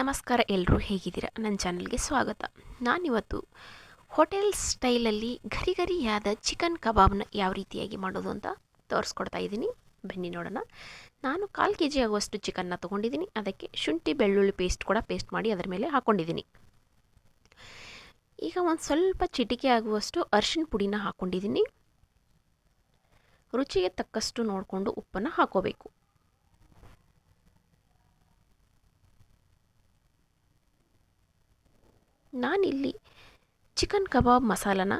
ನಮಸ್ಕಾರ ಎಲ್ಲರೂ ಹೇಗಿದ್ದೀರಾ? ನನ್ನ ಚಾನಲ್ಗೆ ಸ್ವಾಗತ. ನಾನಿವತ್ತು ಹೋಟೆಲ್ ಸ್ಟೈಲಲ್ಲಿ ಗರಿ ಗರಿಯಾದ ಚಿಕನ್ ಕಬಾಬ್ನ ಯಾವ ರೀತಿಯಾಗಿ ಮಾಡೋದು ಅಂತ ತೋರಿಸ್ಕೊಡ್ತಾ ಇದ್ದೀನಿ. ಬನ್ನಿ ನೋಡೋಣ. ನಾನು ಕಾಲು ಕೆ ಜಿ ಆಗುವಷ್ಟು ಚಿಕನ್ನ ತೊಗೊಂಡಿದ್ದೀನಿ. ಅದಕ್ಕೆ ಶುಂಠಿ ಬೆಳ್ಳುಳ್ಳಿ ಪೇಸ್ಟ್ ಕೂಡ ಪೇಸ್ಟ್ ಮಾಡಿ ಅದರ ಮೇಲೆ ಹಾಕ್ಕೊಂಡಿದ್ದೀನಿ ಈಗ ಒಂದು ಸ್ವಲ್ಪ ಚಿಟಿಕೆ ಆಗುವಷ್ಟು ಅರ್ಶಿನ ಪುಡಿನ ಹಾಕ್ಕೊಂಡಿದ್ದೀನಿ ರುಚಿಗೆ ತಕ್ಕಷ್ಟು ನೋಡಿಕೊಂಡು ಉಪ್ಪನ್ನು ಹಾಕೋಬೇಕು. ನಾನಿಲ್ಲಿ ಚಿಕನ್ ಕಬಾಬ್ ಮಸಾಲನ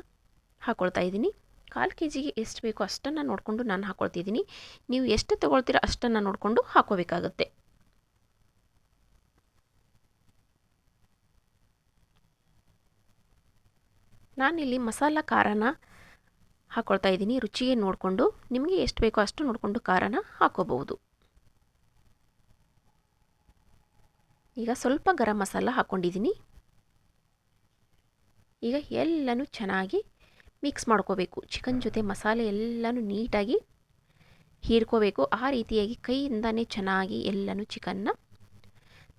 ಹಾಕ್ಕೊಳ್ತಾ ಇದ್ದೀನಿ. ಕಾಲು ಕೆ ಜಿಗೆ ಎಷ್ಟು ಬೇಕೋ ಅಷ್ಟನ್ನು ನೋಡಿಕೊಂಡು ನಾನು ಹಾಕ್ಕೊಳ್ತಿದ್ದೀನಿ ನೀವು ಎಷ್ಟು ತೊಗೊಳ್ತೀರೋ ಅಷ್ಟನ್ನು ನೋಡಿಕೊಂಡು ಹಾಕೋಬೇಕಾಗತ್ತೆ. ನಾನಿಲ್ಲಿ ಮಸಾಲ ಖಾರನ ಹಾಕ್ಕೊಳ್ತಾ ಇದ್ದೀನಿ. ರುಚಿಗೆ ನೋಡಿಕೊಂಡು ನಿಮಗೆ ಎಷ್ಟು ಬೇಕೋ ಅಷ್ಟು ನೋಡಿಕೊಂಡು ಖಾರನ ಹಾಕೋಬಹುದು. ಈಗ ಸ್ವಲ್ಪ ಗರಂ ಮಸಾಲ ಹಾಕ್ಕೊಂಡಿದ್ದೀನಿ ಈಗ ಎಲ್ಲನೂ ಚೆನ್ನಾಗಿ ಮಿಕ್ಸ್ ಮಾಡ್ಕೋಬೇಕು. ಚಿಕನ್ ಜೊತೆ ಮಸಾಲೆ ಎಲ್ಲನೂ ನೀಟಾಗಿ ಹೀರ್ಕೋಬೇಕು. ಆ ರೀತಿಯಾಗಿ ಕೈಯಿಂದನೇ ಚೆನ್ನಾಗಿ ಎಲ್ಲನೂ ಚಿಕನ್ನ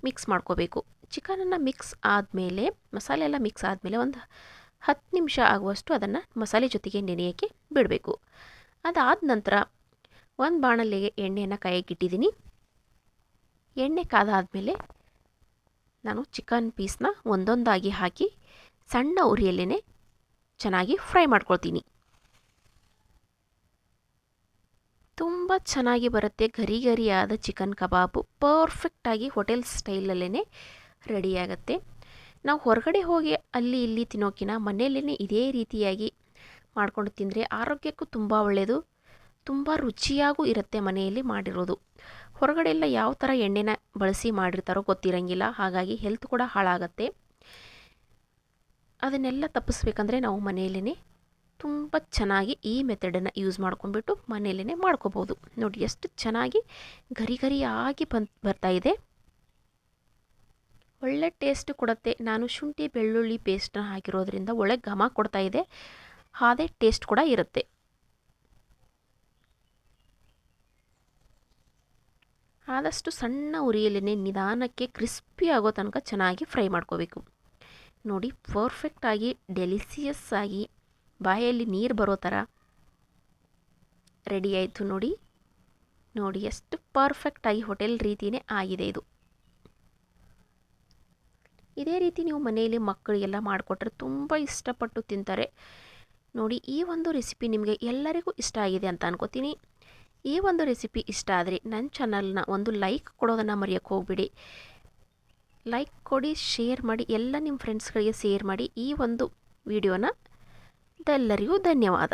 ಮಿಕ್ಸ್ ಮಾಡ್ಕೋಬೇಕು. ಚಿಕನನ್ನು ಮಿಕ್ಸ್ ಆದಮೇಲೆ, ಮಸಾಲೆ ಎಲ್ಲ ಮಿಕ್ಸ್ ಆದಮೇಲೆ ಒಂದು ಹತ್ತು ನಿಮಿಷ ಆಗುವಷ್ಟು ಅದನ್ನು ಮಸಾಲೆ ಜೊತೆಗೆ ನೆನೆಯೋಕ್ಕೆ ಬಿಡಬೇಕು. ಅದಾದ ನಂತರ ಒಂದು ಬಾಣಲೆಗೆ ಎಣ್ಣೆಯನ್ನು ಕೈಗಿಟ್ಟಿದ್ದೀನಿ ಎಣ್ಣೆ ಕಾದಾದಮೇಲೆ ನಾನು ಚಿಕನ್ ಪೀಸ್ನ ಒಂದೊಂದಾಗಿ ಹಾಕಿ ಸಣ್ಣ ಉರಿಯಲ್ಲೇ ಚೆನ್ನಾಗಿ ಫ್ರೈ ಮಾಡ್ಕೊಳ್ತೀನಿ. ತುಂಬ ಚೆನ್ನಾಗಿ ಬರುತ್ತೆ ಗರಿ ಗರಿಯಾದ ಚಿಕನ್ ಕಬಾಬು. ಪರ್ಫೆಕ್ಟಾಗಿ ಹೋಟೆಲ್ ಸ್ಟೈಲಲ್ಲೇ ರೆಡಿಯಾಗತ್ತೆ ನಾವು ಹೊರಗಡೆ ಹೋಗಿ ಅಲ್ಲಿ ಇಲ್ಲಿ ತಿನ್ನೋಕಿನ ಮನೆಯಲ್ಲೇ ಇದೇ ರೀತಿಯಾಗಿ ಮಾಡ್ಕೊಂಡು ತಿಂದರೆ ಆರೋಗ್ಯಕ್ಕೂ ತುಂಬ ಒಳ್ಳೆಯದು ತುಂಬ ರುಚಿಯಾಗೂ ಇರುತ್ತೆ ಮನೆಯಲ್ಲಿ ಮಾಡಿರೋದು. ಹೊರಗಡೆ ಎಲ್ಲ ಯಾವ ಥರ ಎಣ್ಣೆನ ಬಳಸಿ ಮಾಡಿರ್ತಾರೋ ಗೊತ್ತಿರಂಗಿಲ್ಲ. ಹಾಗಾಗಿ ಹೆಲ್ತ್ ಕೂಡ ಹಾಳಾಗತ್ತೆ. ಅದನ್ನೆಲ್ಲ ತಪ್ಪಿಸ್ಬೇಕಂದ್ರೆ ನಾವು ಮನೆಯಲ್ಲೇ ತುಂಬ ಚೆನ್ನಾಗಿ ಈ ಮೆಥಡನ್ನು ಯೂಸ್ ಮಾಡ್ಕೊಂಡ್ಬಿಟ್ಟು ಮನೆಯಲ್ಲೇ ಮಾಡ್ಕೋಬೋದು. ನೋಡಿ, ಎಷ್ಟು ಚೆನ್ನಾಗಿ ಗರಿ ಗರಿಯಾಗಿ ಬರ್ತಾ ಇದೆ. ಒಳ್ಳೆ ಟೇಸ್ಟ್ ಕೊಡುತ್ತೆ. ನಾನು ಶುಂಠಿ ಬೆಳ್ಳುಳ್ಳಿ ಪೇಸ್ಟ್ನ ಹಾಕಿರೋದ್ರಿಂದ ಒಳ್ಳೆ ಘಮ ಕೊಡ್ತಾ ಇದೆ. ಅದೇ ಟೇಸ್ಟ್ ಕೂಡ ಇರುತ್ತೆ. ಆದಷ್ಟು ಸಣ್ಣ ಉರಿಯಲ್ಲೇ ನಿಧಾನಕ್ಕೆ ಕ್ರಿಸ್ಪಿ ಆಗೋ ತನಕ ಚೆನ್ನಾಗಿ ಫ್ರೈ ಮಾಡ್ಕೋಬೇಕು. ನೋಡಿ ಪರ್ಫೆಕ್ಟಾಗಿ ಡೆಲಿಸಿಯಸ್ ಆಗಿ ಬಾಯಲ್ಲಿ ನೀರು ಬರೋ ಥರ ರೆಡಿ ಆಯಿತು ನೋಡಿ. ನೋಡಿ, ಎಷ್ಟು ಪರ್ಫೆಕ್ಟಾಗಿ ಹೋಟೆಲ್ ರೀತಿಯೇ ಆಗಿದೆ ಇದು. ಇದೇ ರೀತಿ ನೀವು ಮನೆಯಲ್ಲಿ ಮಕ್ಕಳಿಗೆಲ್ಲ ಮಾಡಿಕೊಟ್ರೆ ತುಂಬ ಇಷ್ಟಪಟ್ಟು ತಿಂತಾರೆ. ನೋಡಿ, ಈ ಒಂದು ರೆಸಿಪಿ ನಿಮಗೆ ಎಲ್ಲರಿಗೂ ಇಷ್ಟ ಆಗಿದೆ ಅಂತ ಅನ್ಕೋತೀನಿ. ಈ ಒಂದು ರೆಸಿಪಿ ಇಷ್ಟ ಆದರೆ ನನ್ನ ಚಾನಲ್ನ ಒಂದು ಲೈಕ್ ಕೊಡೋದನ್ನು ಮರೆಯೋಕ್ಕೆ ಹೋಗ್ಬಿಡಿ. ಲೈಕ್ ಕೊಡಿ ಶೇರ್ ಮಾಡಿ ಎಲ್ಲ ನಿಮ್ಮ ಫ್ರೆಂಡ್ಸ್ಗಳಿಗೆ ಶೇರ್ ಮಾಡಿ ಈ ಒಂದು ವಿಡಿಯೋನ ಎಲ್ಲರಿಗೂ ಧನ್ಯವಾದ.